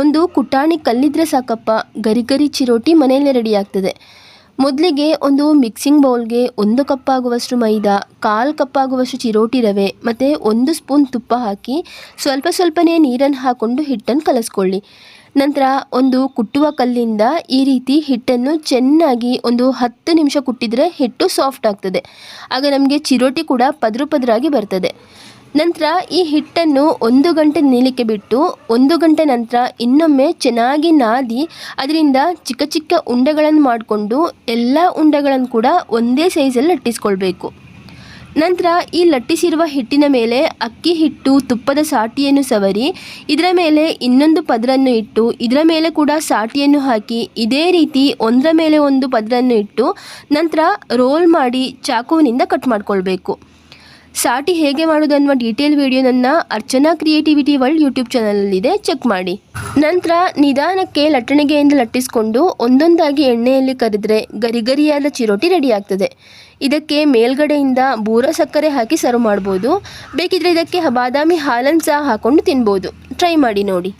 ಒಂದು ಕುಟಾಣಿ ಕಲ್ಲಿದ್ರೆ ಸಾಕಪ್ಪ. ಗರಿ ಗರಿ ಚಿರೋಟಿ ಮನೆಯಲ್ಲೇ ರೆಡಿ ಆಗ್ತದೆ ಮೊದಲಿಗೆ ಒಂದು ಮಿಕ್ಸಿಂಗ್ ಬೌಲ್ಗೆ ಒಂದು ಕಪ್ ಆಗುವಷ್ಟು ಮೈದಾ, ಕಾಲು ಕಪ್ ಆಗುವಷ್ಟು ಚಿರೋಟಿ ರವೆ, ಮತ್ತು ಒಂದು ಸ್ಪೂನ್ ತುಪ್ಪ ಹಾಕಿ ಸ್ವಲ್ಪ ಸ್ವಲ್ಪನೇ ನೀರನ್ನು ಹಾಕ್ಕೊಂಡು ಹಿಟ್ಟನ್ನು ಕಲಸ್ಕೊಳ್ಳಿ. ನಂತರ ಒಂದು ಕುಟ್ಟುವ ಕಲ್ಲಿಂದ ಈ ರೀತಿ ಹಿಟ್ಟನ್ನು ಚೆನ್ನಾಗಿ ಒಂದು ಹತ್ತು ನಿಮಿಷ ಕುಟ್ಟಿದರೆ ಹಿಟ್ಟು ಸಾಫ್ಟ್ ಆಗ್ತದೆ. ಆಗ ನಮಗೆ ಚಿರೋಟಿ ಕೂಡ ಪದರು ಪದರಾಗಿ ಬರ್ತದೆ. ನಂತರ ಈ ಹಿಟ್ಟನ್ನು ಒಂದು ಗಂಟೆ ನೀಲಿಕ್ಕೆ ಬಿಟ್ಟು ಒಂದು ಗಂಟೆ ನಂತರ ಇನ್ನೊಮ್ಮೆ ಚೆನ್ನಾಗಿ ನಾದಿ ಅದರಿಂದ ಚಿಕ್ಕ ಚಿಕ್ಕ ಉಂಡೆಗಳನ್ನು ಮಾಡಿಕೊಂಡು ಎಲ್ಲ ಉಂಡೆಗಳನ್ನು ಕೂಡ ಒಂದೇ ಸೈಜಲ್ಲಿ ಲಟ್ಟಿಸ್ಕೊಳ್ಬೇಕು. ನಂತರ ಈ ಲಟ್ಟಿಸಿರುವ ಹಿಟ್ಟಿನ ಮೇಲೆ ಅಕ್ಕಿ ಹಿಟ್ಟು, ತುಪ್ಪದ ಸಾಟಿಯನ್ನು ಸವರಿ, ಇದರ ಮೇಲೆ ಇನ್ನೊಂದು ಪದರನ್ನು ಇಟ್ಟು, ಇದರ ಮೇಲೆ ಕೂಡ ಸಾಟಿಯನ್ನು ಹಾಕಿ, ಇದೇ ರೀತಿ ಒಂದರ ಮೇಲೆ ಒಂದು ಪದರನ್ನು ಇಟ್ಟು, ನಂತರ ರೋಲ್ ಮಾಡಿ ಚಾಕುವಿನಿಂದ ಕಟ್ ಮಾಡ್ಕೊಳ್ಬೇಕು. ಸಾಟಿ ಹೇಗೆ ಮಾಡೋದು ಅನ್ನುವ ಡೀಟೇಲ್ ವಿಡಿಯೋ ನನ್ನ ಅರ್ಚನಾ ಕ್ರಿಯೇಟಿವಿಟಿ ವರ್ಲ್ಡ್ ಯೂಟ್ಯೂಬ್ ಚಾನಲಲ್ಲಿದೆ ಚೆಕ್ ಮಾಡಿ. ನಂತರ ನಿಧಾನಕ್ಕೆ ಲಟ್ಟಣಿಗೆಯಿಂದ ಲಟ್ಟಿಸಿಕೊಂಡು ಒಂದೊಂದಾಗಿ ಎಣ್ಣೆಯಲ್ಲಿ ಕರೆದ್ರೆ ಗರಿ ಗರಿಯಾದ ಚಿರೋಟಿ ರೆಡಿ ಆಗ್ತದೆ. ಇದಕ್ಕೆ ಮೇಲ್ಗಡೆಯಿಂದ ಬೂರ ಸಕ್ಕರೆ ಹಾಕಿ ಸರ್ವ್ ಮಾಡ್ಬೋದು. ಬೇಕಿದ್ರೆ ಇದಕ್ಕೆ ಬಾದಾಮಿ ಹಾಲನ್ನು ಸಹ ಹಾಕೊಂಡು ತಿನ್ಬೋದು. ಟ್ರೈ ಮಾಡಿ ನೋಡಿ.